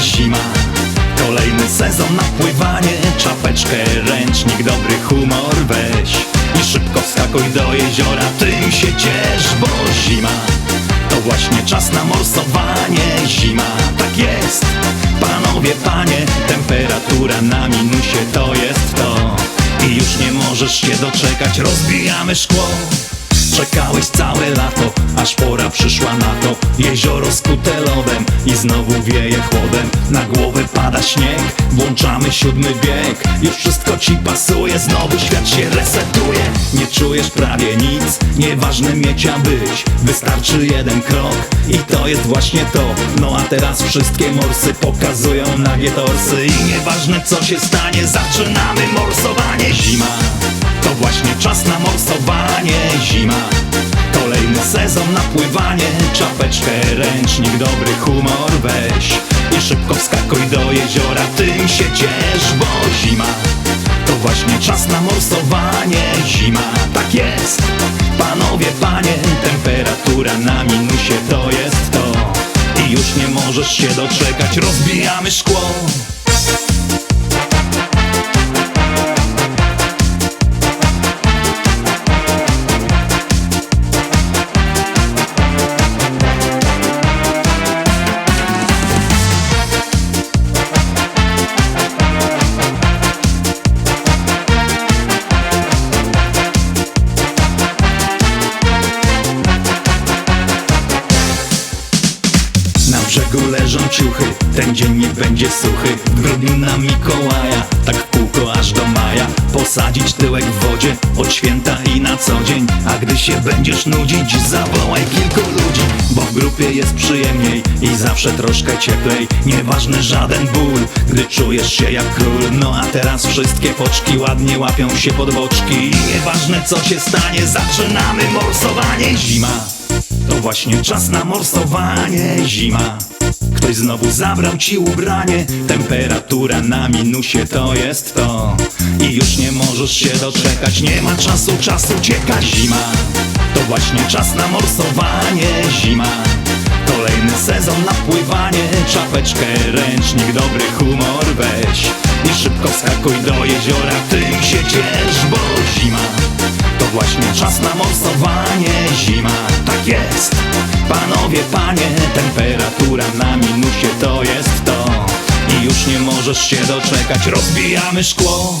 zima Kolejny sezon na pływanie. Czapeczkę, ręcznik, dobry humor weź. I szybko wskakuj do jeziora Tym się ciesz, bo zima To właśnie czas na morsowanie. Zima, tak jest Panowie, panie Temperatura na minusie to jest to. I już nie możesz się doczekać Rozbijamy szkło Czekałeś całe lato, aż pora przyszła na to. Jezioro skute lodem i znowu wieje chłodem. Na głowę pada śnieg, włączamy siódmy bieg. Już wszystko ci pasuje, znowu świat się resetuje. Nie czujesz prawie nic, nieważne miecia być. Wystarczy jeden krok i to jest właśnie to. No a teraz wszystkie morsy pokazują nagie torsy. I nieważne co się stanie, zaczynamy morsowanie. Zima to właśnie czas na morsowanie Zima. Kolejny sezon na pływanie Czapeczkę, ręcznik, dobry humor weź. I szybko wskakuj do jeziora Tym się ciesz, bo zima To właśnie czas na morsowanie. Zima, tak jest Panowie, panie Temperatura na minusie to jest to. I już nie możesz się doczekać Rozbijamy szkło brzegu leżą ciuchy, ten dzień nie będzie suchy. W grudniu na Mikołaja, tak w kółko aż do maja. Posadzić tyłek w wodzie, od święta i na co dzień. A gdy się będziesz nudzić, zawołaj kilku ludzi Bo w grupie jest przyjemniej i zawsze troszkę cieplej. Nieważny żaden ból, gdy czujesz się jak król. No a teraz wszystkie poczki ładnie łapią się pod boczki. I nieważne co się stanie, zaczynamy morsowanie. Zima właśnie czas na morsowanie. Zima. Ktoś znowu zabrał ci ubranie. Temperatura na minusie to jest to. I już nie możesz się doczekać. Nie ma czasu, czasu ucieka. Zima. To właśnie czas na morsowanie. Zima. Kolejny sezon na pływanie. Czapeczkę, ręcznik, dobry humor weź. I szybko wskakuj do jeziora. Tym się ciesz, bo zima. To właśnie czas na morsowanie. Zima, tak jest. Panowie, panie Temperatura na minusie to jest to. I już nie możesz się doczekać Rozbijamy szkło